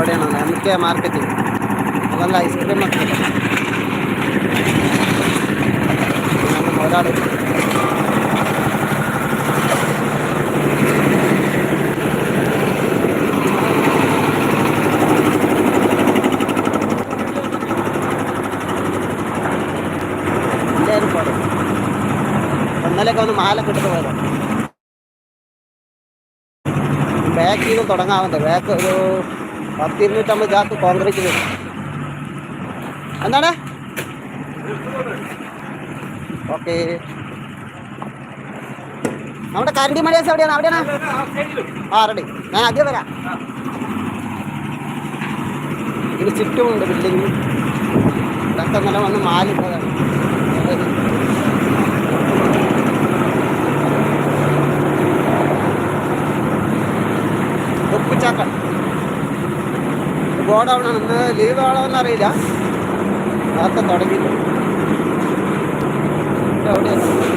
ಹೊರಡೋಣ M K marketing. ಅವೆಲ್ಲ ice cream ಆಗ್ತದೆ ನಾನು ಓಡಾಡು. ഒന്ന് മാലൊക്കെ ഇട്ടിട്ട് പോയത് ബാക്കിൽ തുടങ്ങാവുന്നത് ബാക്ക് ഒരു പത്ത് ഇരുന്നൂറ്റമ്പത് ചാക്ക് കോൺക്രീറ്റ് വരും എന്താണ്? ഓക്കെ. നമ്മുടെ കരണ്ടി മലയാസ് എവിടെയാണ്? അവിടെയാണ്? ആ റെഡി. ഞാൻ ആദ്യം വരാം. ഇത് ചുറ്റുമുണ്ട് ബിൽഡിങ് ഇതൊക്കെ നല്ല വന്ന് മാലിട്ടതാണ് ഗോഡൗൺ ഇന്ന് ലീവ് ആണോന്ന് അറിയില്ല. നേരത്തെ തുടങ്ങിയിട്ടുണ്ട്. എവിടെയാണ്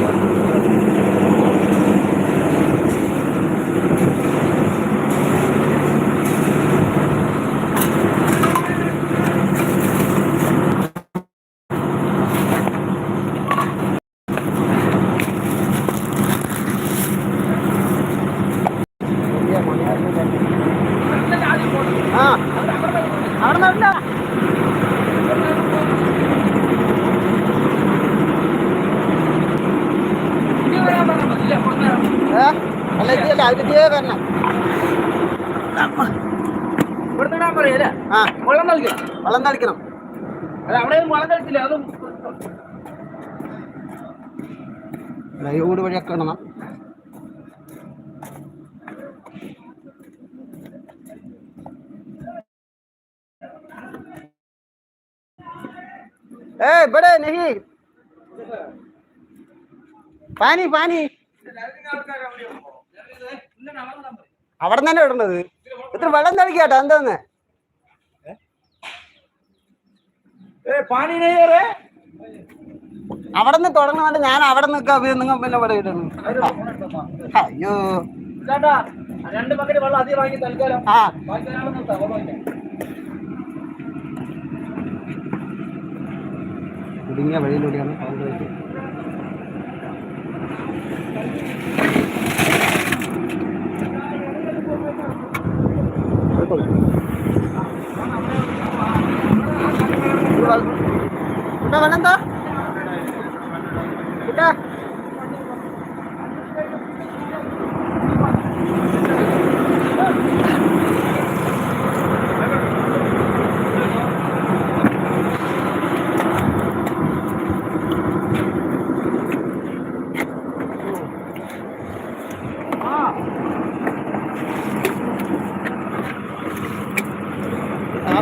വരണം ഇവിടുന്ന് പറയല്ലേ ആ. വെള്ളം നൽകണം വെള്ളം തളിക്കണം. അത് അവിടെ വെള്ളം കഴിച്ചില്ല അതും ലൈവൂട് വഴിയൊക്കെ ഇടണം. ഏ ഇവിടെ നെഹി. പാനി പാനി. അവിടെ തന്നെ ഇടേണ്ടത് ഇത്ര വെള്ളം തളിക്കാട്ടോ എന്താന്ന്? അവിടെ നിന്ന് തുടങ്ങുന്നുണ്ട് ഞാൻ അവിടെ നിൽക്കാം നിങ്ങൾ പിന്നെ ഇവിടെ ഇടുന്നു അയ്യോ. ചേട്ടാ രണ്ട് ബക്കറ്റ് വെള്ളം അധികം വാങ്ങി തൽക്കാലം. ആ. വഴിയിലൂടെയാണ് bakal kita kanan to kita.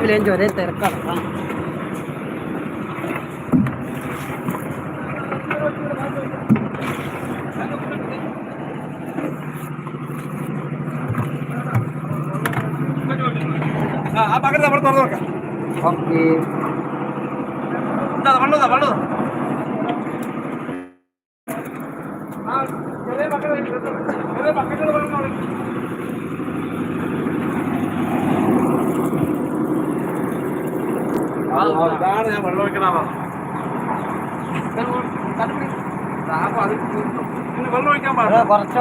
Lenjo deh terkal, kan? ആ പകരം നമ്മൾ തുറന്നു നോക്കാം ഓക്കെ. വെള്ളതാ വെള്ളതാ ചെറിയ മക്കളെ ചെറിയ മക്കളുടെ വെള്ളം തുടങ്ങി അതാണ് ഞാൻ വെള്ളം ഒഴിക്കണമാ വെള്ളം. ഒഴിക്കാൻ പാടില്ല. കുറച്ച്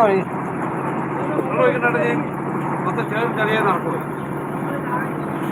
വെള്ളം ഒഴിക്കണ്ടേ മൊത്തം ചേർന്ന് കറിയാൻ നടക്കുമോ